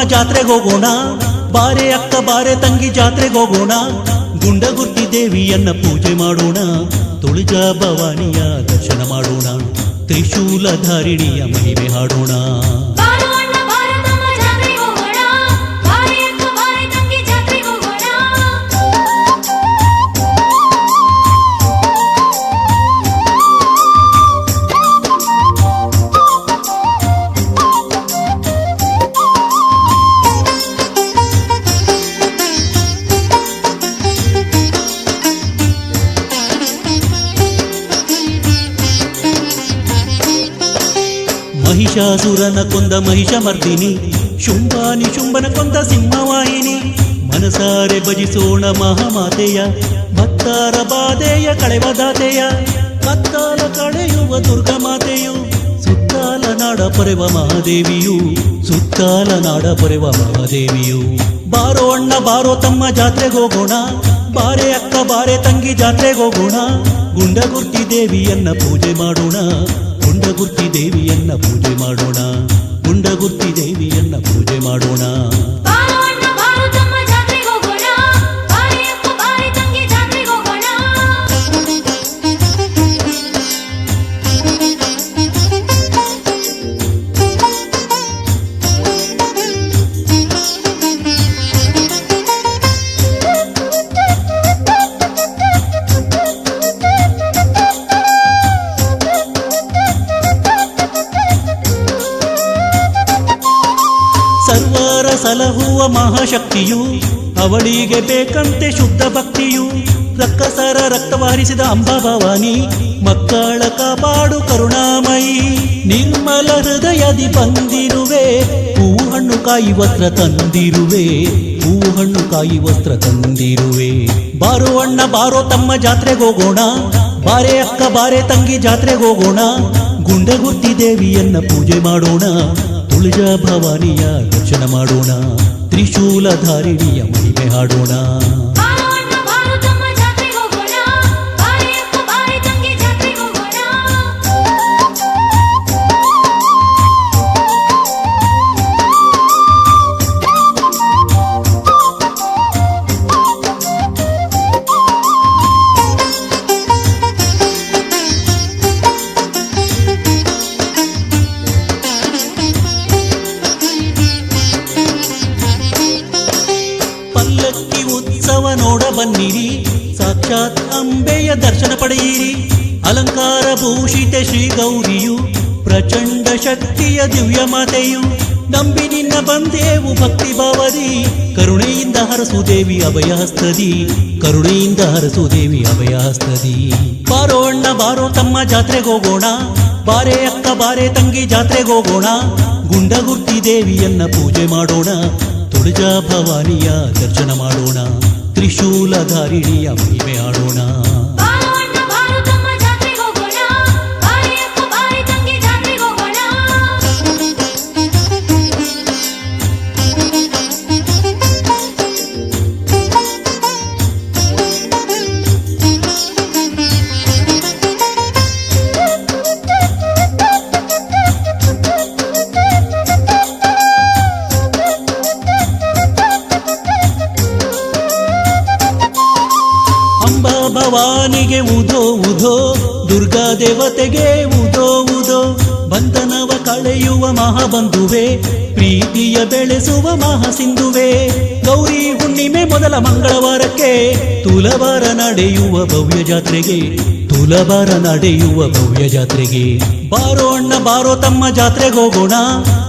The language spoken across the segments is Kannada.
ತಮ್ಮ ಜಾತ್ರೆಗೆ ಹೋಗೋಣ. ಬಾರೆ ಅಕ್ಕ, ಬಾರೆ ತಂಗಿ ಜಾತ್ರೆಗೆ ಹೋಗೋಣ. ಗುಂಡಗುರ್ತಿ ದೇವಿಯನ್ನ ಪೂಜೆ ಮಾಡೋಣ. ತುಳಿಜ ಭವಾನಿಯ ದರ್ಶನ ಮಾಡೋಣ. ತ್ರಿಶೂಲಧಾರಿಣಿಯ ಮಹಿಮೆ ಹಾಡೋಣ. ಮಹಿಷಾಸುರನ ಕೊಂದ ಮಹಿಷ ಮರ್ದಿನಿ ಶುಂಭಾನಿ ಶುಂಭನ ಕೊಂದ ಸಿಂಹವಾಹಿನಿ, ಮನಸಾರೆ ಭಜಿಸೋಣ ಮಹಾಮಾತೆಯ ಭಕ್ತರ ಬಾಧೆಯ ಕಳೆವದಾತೆಯ ಕತ್ತಾಲ ಕಳೆಯುವ ದುರ್ಗ ಮಾತೆಯು, ಸುತ್ತಾಲ ನಾಡ ಪೊರೆವ ಮಹಾದೇವಿಯು, ಸುತ್ತಾಲ ನಾಡ ಪೊರೆವ ಮಹಾದೇವಿಯು. ಬಾರೋ ಅಣ್ಣ, ಬಾರೋ ತಮ್ಮ ಜಾತ್ರೆಗೆ ಹೋಗೋಣ, ಬಾರೆ ಅಕ್ಕ, ಬಾರೆ ತಂಗಿ ಜಾತ್ರೆಗೆ ಹೋಗೋಣ, ಗುಂಡಗುರ್ತಿ ದೇವಿಯನ್ನ ಪೂಜೆ ಮಾಡೋಣ. ಗುಂಡಗುರ್ತಿ ದೇವಿಯನ್ನ ಪೂಜೆ ಮಾಡೋಣ. ಗುಂಡಗುರ್ತಿ ದೇವಿಯನ್ನ ಪೂಜೆ ಮಾಡೋಣ. ಸಲಹುವ ಮಹಾಶಕ್ತಿಯು, ಅವಳಿಗೆ ಬೇಕಂತೆ ಶುದ್ಧ ಭಕ್ತಿಯು, ರಕ್ಕಸರ ರಕ್ತವಾರಿಸಿದ ಅಂಬಾ ಭವಾನಿ, ಮಕ್ಕಳ ಕಾಪಾಡು ಕರುಣಾಮಯಿ. ನಿರ್ಮಲ ಹೃದಯದಿ ಬಂದಿರುವೆ, ಹೂವು ಹಣ್ಣು ಕಾಯಿ ವಸ್ತ್ರ ತಂದಿರುವೆ, ಹೂವು ಹಣ್ಣು ಕಾಯಿ ವಸ್ತ್ರ ತಂದಿರುವೆ. ಬಾರೋ ಅಣ್ಣ, ಬಾರೋ ತಮ್ಮ ಜಾತ್ರೆಗೆ ಹೋಗೋಣ, ಬಾರೆ ಅಕ್ಕ, ಬಾರೆ ತಂಗಿ ಜಾತ್ರೆಗೆ ಹೋಗೋಣ ಗುಂಡಗುತ್ತಿ ದೇವಿಯನ್ನ ಪೂಜೆ ಮಾಡೋಣ. ತುಳಜ ಭವಾನಿಯ ದರ್ಶನ ಮಾಡೋಣ. ತ್ರಿಶೂಲಧಾರಿಣಿಯ ಮಹಿಮೆ ಹಾಡೋಣ. ಅಲಂಕಾರ ಭೂಷಿತ ಶ್ರೀ ಗೌರಿಯು, ಪ್ರಚಂಡ ಶಕ್ತಿಯ ದಿವ್ಯ ಮಾತೆಯು, ನಂಬಿ ನಿನ್ನ ಬಂದೇವು ಭಕ್ತಿ ಭಾವದಿ, ಕರುಣೆಯಿಂದ ಹರಸುದೇವಿ ಅಭಯಹಸ್ತದಿ, ಕರುಣೆಯಿಂದ ಹರಸುದೇವಿ ಅಭಯಹಸ್ತದಿ. ಬಾರೋ ಅಣ್ಣ, ಬಾರೋ ತಮ್ಮ ಜಾತ್ರೆಗೆ ಹೋಗೋಣ, ಬಾರೆ ಅಕ್ಕ, ಬಾರೆ ತಂಗಿ ಜಾತ್ರೆಗೆ ಹೋಗೋಣ ಗುಂಡಗುರ್ತಿ ದೇವಿಯನ್ನ ಪೂಜೆ ಮಾಡೋಣ ತುಳಜಾ ಭವಾನಿಯ ದರ್ಶನ ಮಾಡೋಣ, ತ್ರಿಶೂಲಧಾರಿಣಿಯ ಮಹಿಮೆ ಆಡೋಣ. ಭವಾನಿಗೆ ಉದೋ ಉದೋ ದುರ್ಗಾ ದೇವತೆಗೆ ಉದೋ ಉದೋ ಬಂಧನವ ಕಳೆಯುವ ಮಹಾಬಂಧುವೆ, ಪ್ರೀತಿಯ ಬೆಳೆಸುವ ಮಹಾಸಿಂಧುವೆ, ಗೌರಿ ಹುಣ್ಣಿಮೆ ಮೊದಲ ಮಂಗಳವಾರಕ್ಕೆ ತುಲವಾರ ನಡೆಯುವ ಭವ್ಯ ಜಾತ್ರೆಗೆ ತುಲಬಾರ ನಡೆಯುವ ಭವ್ಯ ಜಾತ್ರೆಗೆ. ಬಾರೋ ಅಣ್ಣ, ಬಾರೋ ತಮ್ಮ ಜಾತ್ರೆಗೆ ಹೋಗೋಣ,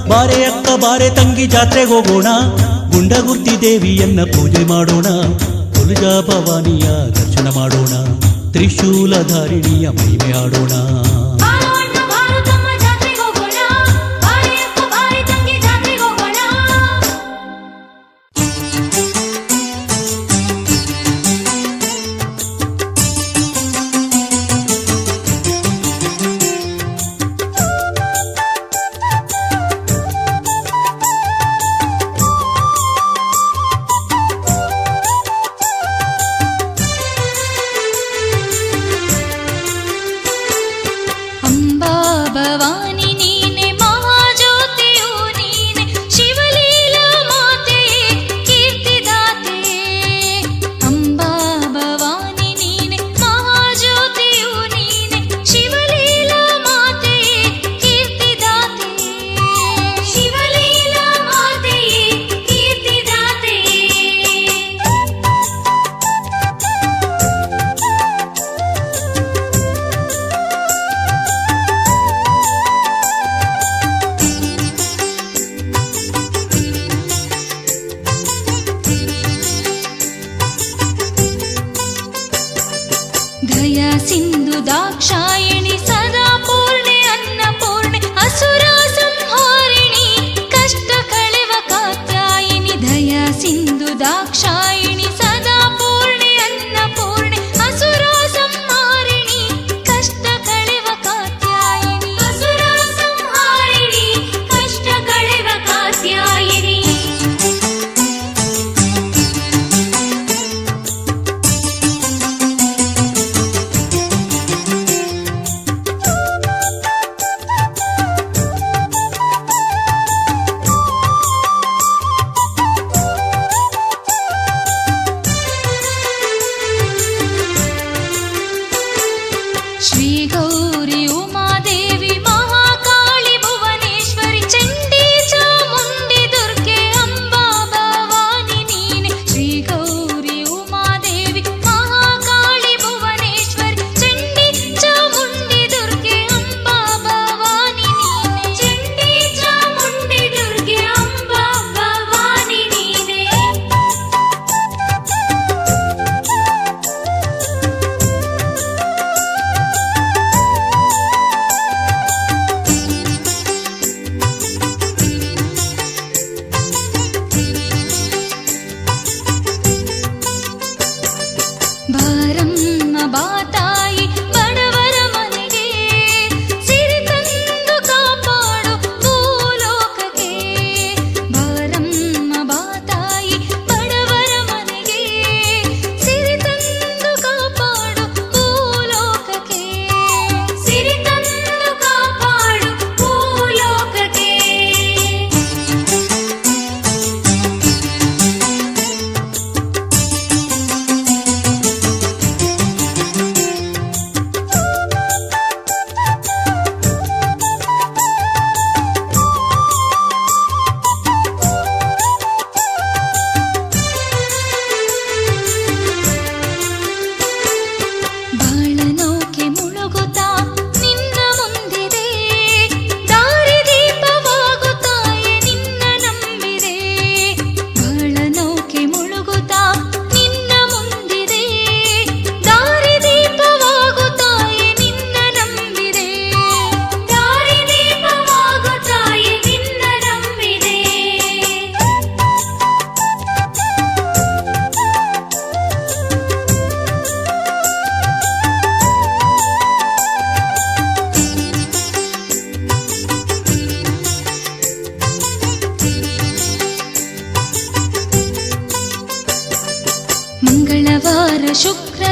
ಬಾರೆ ಅಕ್ಕ, ಬಾರೆ ತಂಗಿ ಜಾತ್ರೆಗೆ ಹೋಗೋಣ ಗುಂಡಗುರ್ತಿ ದೇವಿಯನ್ನ ಪೂಜೆ ಮಾಡೋಣ ತುಳಜಾ ಭವಾನಿಯ ದರ್ಶನ ಮಾಡೋಣ. ತ್ರಿಶೂಲಧಾರಿಣಿಯ ಮಹಿಮೆ ഭഗവാൻ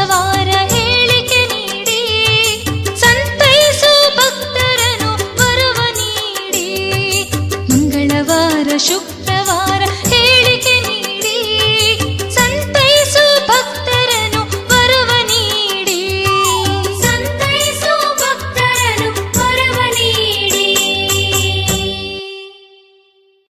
வார